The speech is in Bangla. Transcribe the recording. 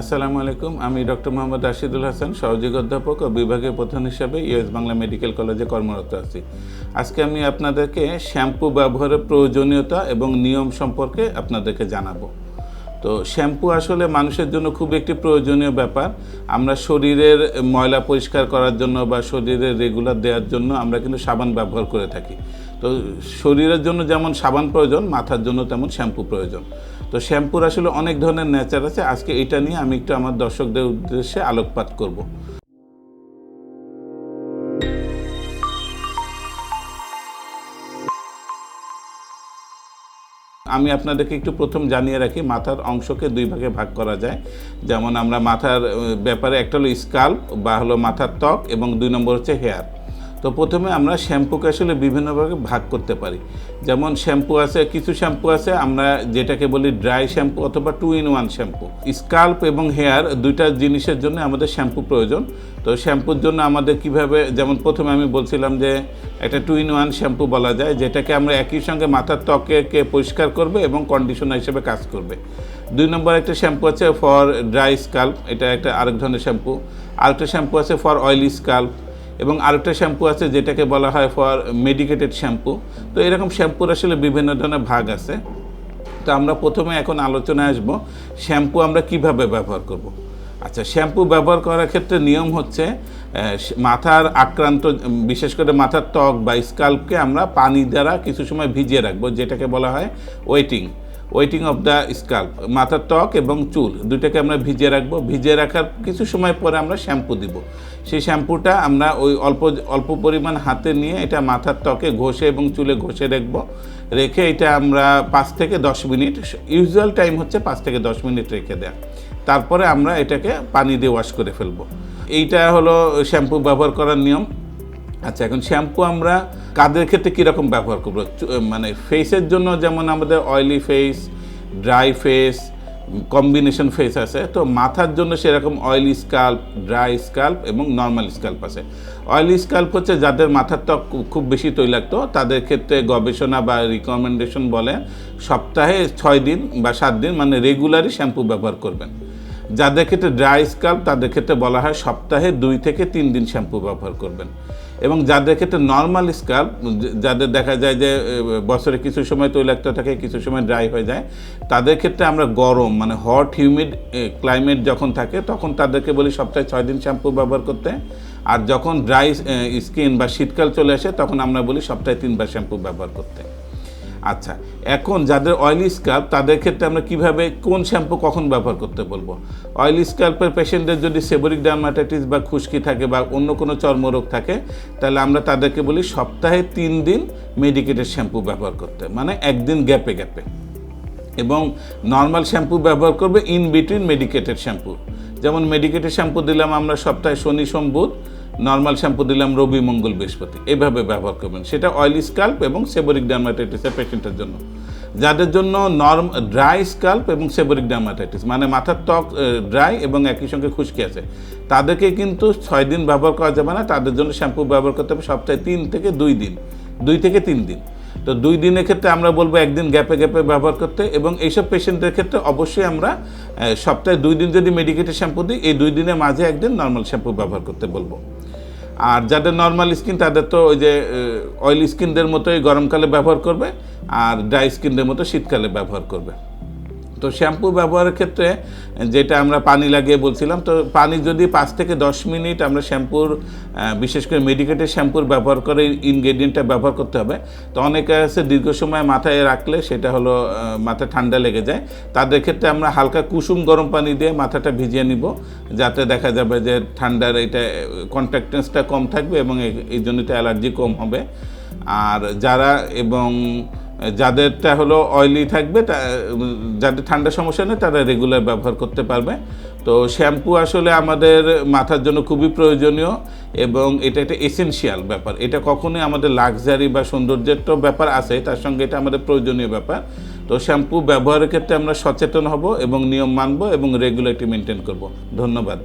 আসসালামু আলাইকুম, আমি ডক্টর মোহাম্মদ রাশিদুল হাসান, সহযোগী অধ্যাপক ও বিভাগীয় প্রধান হিসাবে ইউএস বাংলা মেডিকেল কলেজে কর্মরত আছি। আজকে আমি আপনাদেরকে শ্যাম্পু ব্যবহারের প্রয়োজনীয়তা এবং নিয়ম সম্পর্কে আপনাদেরকে জানাব। তো শ্যাম্পু আসলে মানুষের জন্য খুব একটি প্রয়োজনীয় ব্যাপার। আমরা শরীরের ময়লা পরিষ্কার করার জন্য বা শরীরের রেগুলার দেওয়ার জন্য আমরা কিন্তু সাবান ব্যবহার করে থাকি। তো শরীরের জন্য যেমন সাবান প্রয়োজন, মাথার জন্য তেমন শ্যাম্পু প্রয়োজন। তো শ্যাম্পুর আসলে অনেক ধরনের নেচার আছে। আজকে এটা নিয়ে আমি একটু আমার দর্শকদের উদ্দেশ্যে আলোকপাত করব। আমি আপনাদেরকে একটু প্রথম জানিয়ে রাখি, মাথার অংশকে দুই ভাগে ভাগ করা যায়। যেমন আমরা মাথার ব্যাপারে একটা হলো স্কাল্প বা হলো মাথার ত্বক, এবং দুই নম্বর হচ্ছে হেয়ার তো প্রথমে আমরা শ্যাম্পুকে আসলে বিভিন্নভাবে ভাগ করতে পারি। যেমন শ্যাম্পু আছে, কিছু শ্যাম্পু আছে, আমরা যেটাকে বলি ড্রাই শ্যাম্পু অথবা two in one shampoo. Scalp এবং হেয়ার দুইটা জিনিসের জন্য আমাদের শ্যাম্পু প্রয়োজন। তো শ্যাম্পুর জন্য আমাদের কীভাবে, যেমন প্রথমে আমি বলছিলাম যে একটা টু ইন ওয়ান শ্যাম্পু বলা যায়, যেটাকে আমরা একই সঙ্গে মাথার ত্বকে পরিষ্কার করবে এবং কন্ডিশনার হিসেবে কাজ করবে। দুই নম্বর একটা শ্যাম্পু আছে ফর ড্রাই স্কাল্প, এটা একটা আরেক ধরনের শ্যাম্পু। আরেকটা শ্যাম্পু আছে ফর অয়েলি স্কাল্প। এবং আরেকটা শ্যাম্পু আছে যেটাকে বলা হয় ফর মেডিকেটেড শ্যাম্পু তো এরকম শ্যাম্পুর আসলে বিভিন্ন ধরনের ভাগ আছে। তো আমরা প্রথমে এখন আলোচনায় আসব শ্যাম্পু আমরা কীভাবে ব্যবহার করব। আচ্ছা শ্যাম্পু ব্যবহার করার ক্ষেত্রে নিয়ম হচ্ছে মাথার আক্রান্ত, বিশেষ করে মাথার ত্বক বা স্কাল্পকে আমরা পানি দ্বারা কিছু সময় ভিজিয়ে রাখব, যেটাকে বলা হয় waiting waiting of the scalp মাথার ত্বক এবং চুল, দুইটাকে আমরা ভিজিয়ে রাখব। ভিজিয়ে রাখার কিছু সময় পরে আমরা শ্যাম্পু দিব। সেই শ্যাম্পুটা আমরা ওই অল্প অল্প পরিমাণ হাতে নিয়ে এটা মাথার ত্বকে ঘষে এবং চুলে ঘষে রাখব। রেখে এটা আমরা পাঁচ থেকে দশ মিনিট ইউজুয়াল টাইম হচ্ছে পাঁচ থেকে দশ মিনিট রেখে দেয়া। তারপরে আমরা এটাকে পানি দিয়ে ওয়াশ করে ফেলব। এইটা হলো শ্যাম্পু ব্যবহার করার নিয়ম। আচ্ছা এখন শ্যাম্পু আমরা কাদের ক্ষেত্রে কীরকম ব্যবহার করব? মানে ফেসের জন্য যেমন আমাদের oily face dry face combination face আছে, তো মাথার জন্য সেরকম অয়েলি স্কাল্প ড্রাই স্কাল্প এবং নর্মাল স্কাল্প আছে। অয়েলি স্কাল্প হচ্ছে যাদের মাথার ত্বক খুব বেশি তৈলাক্ত, তাদের ক্ষেত্রে গবেষণা বা রিকমেন্ডেশন বলে সপ্তাহে ছয় দিন বা সাত দিন মানে রেগুলারই শ্যাম্পু ব্যবহার করবেন। যাদের ক্ষেত্রে ড্রাই স্কাল্প তাদের ক্ষেত্রে বলা হয় সপ্তাহে দুই থেকে তিন দিন শ্যাম্পু ব্যবহার করবেন। এবং যাদের ক্ষেত্রে নর্মাল স্কাল্প যাদের দেখা যায় যে বছরে কিছু সময় তৈলাক্ত থাকে, কিছু সময় ড্রাই হয়ে যায়, তাদের ক্ষেত্রে আমরা গরম মানে হট হিউমিড ক্লাইমেট যখন থাকে, তখন তাদেরকে বলি সপ্তাহে ছয় দিন শ্যাম্পু ব্যবহার করতে। আর যখন ড্রাই স্কিন বা শীতকাল চলে আসে, তখন আমরা বলি সপ্তাহে তিনবার শ্যাম্পু ব্যবহার করতে। আচ্ছা এখন যাদের অয়েলি স্কাল্প তাদের ক্ষেত্রে আমরা কীভাবে, কোন শ্যাম্পু কখন ব্যবহার করতে বলব? অয়েলি স্কাল্পের পেশেন্টদের যদি সেবরিক ডার্মাটাইটিস বা খুশকি থাকে বা অন্য কোনো চর্মরোগ থাকে, তাহলে আমরা তাদেরকে বলি সপ্তাহে তিন দিন মেডিকেটেড শ্যাম্পু ব্যবহার করতে মানে একদিন গ্যাপে গ্যাপে। এবং নর্মাল শ্যাম্পু ব্যবহার করবে ইন বিটুইন মেডিকেটেড শ্যাম্পু যেমন মেডিকেটেড শ্যাম্পু দিলাম আমরা সপ্তাহে শনি, সোম, বুধ নর্মাল শ্যাম্পু দিলাম রবি মঙ্গল বৃহস্পতি। এভাবে ব্যবহার করবেন। সেটা অয়েলি স্কাল্প এবং সেবরিক ডার্মাটাইটিসের পেশেন্টের জন্য। যাদের জন্য নর্ম ড্রাই স্কাল্প এবং সেবরিক ডার্মাটাইটিস মানে মাথার ত্বক ড্রাই এবং একই সঙ্গে খুশকি আছে। তাদেরকে কিন্তু ছয় দিন ব্যবহার করা যাবে না। তাদের জন্য শ্যাম্পু ব্যবহার করতে হবে সপ্তাহে তিন থেকে দুই দিন। দুই থেকে তিন দিন। তো দুই দিনের ক্ষেত্রে আমরা বলব একদিন গ্যাপে গ্যাপে ব্যবহার করতে এবং এইসব পেশেন্টদের ক্ষেত্রে অবশ্যই আমরা সপ্তাহে দুই দিন যদি মেডিকেটেড শ্যাম্পু দিই, এই দুই দিনের মাঝে একদিন নর্মাল শ্যাম্পু ব্যবহার করতে বলব। আর যাদের নর্মাল স্কিন তাদের তো ওই যে অয়েল স্কিনদের মতোই গরমকালে ব্যবহার করবে, আর ড্রাই স্কিনদের মতো শীতকালে ব্যবহার করবে। তো শ্যাম্পু ব্যবহারের ক্ষেত্রে যেটা আমরা পানি লাগিয়ে বলছিলাম, তো পানি যদি পাঁচ থেকে দশ মিনিট আমরা শ্যাম্পুর বিশেষ করে মেডিকেটেড শ্যাম্পুর ব্যবহার করে ইনগ্রেডিয়েন্টটা ব্যবহার করতে হবে, তো অনেকে আছে দীর্ঘ সময় মাথায় রাখলে সেটা হলো মাথায় ঠান্ডা লেগে যায়। তাদের ক্ষেত্রে আমরা হালকা কুসুম গরম পানি দিয়ে মাথাটা ভিজিয়ে নিব, যাতে দেখা যাবে যে ঠান্ডার এটা কন্ট্যাক্টেন্সটা কম থাকবে এবং এই- জন্যতে অ্যালার্জি কম হবে। আর যারা এবং যাদেরটা হলো অয়েলি থাকবে যাদের ঠান্ডা সমস্যা নেই, তারা রেগুলার ব্যবহার করতে পারবে। তো শ্যাম্পু আসলে আমাদের মাথার জন্য খুবই প্রয়োজনীয় এবং এটা একটা এসেনশিয়াল ব্যাপার। এটা কখনোই আমাদের লাক্সারি বা সৌন্দর্যের তো ব্যাপার আছে, তার সঙ্গে এটা আমাদের প্রয়োজনীয় ব্যাপার। তো শ্যাম্পু ব্যবহারের ক্ষেত্রে আমরা সচেতন হব এবং নিয়ম মানব এবং রেগুলারটি মেনটেন করব। ধন্যবাদ।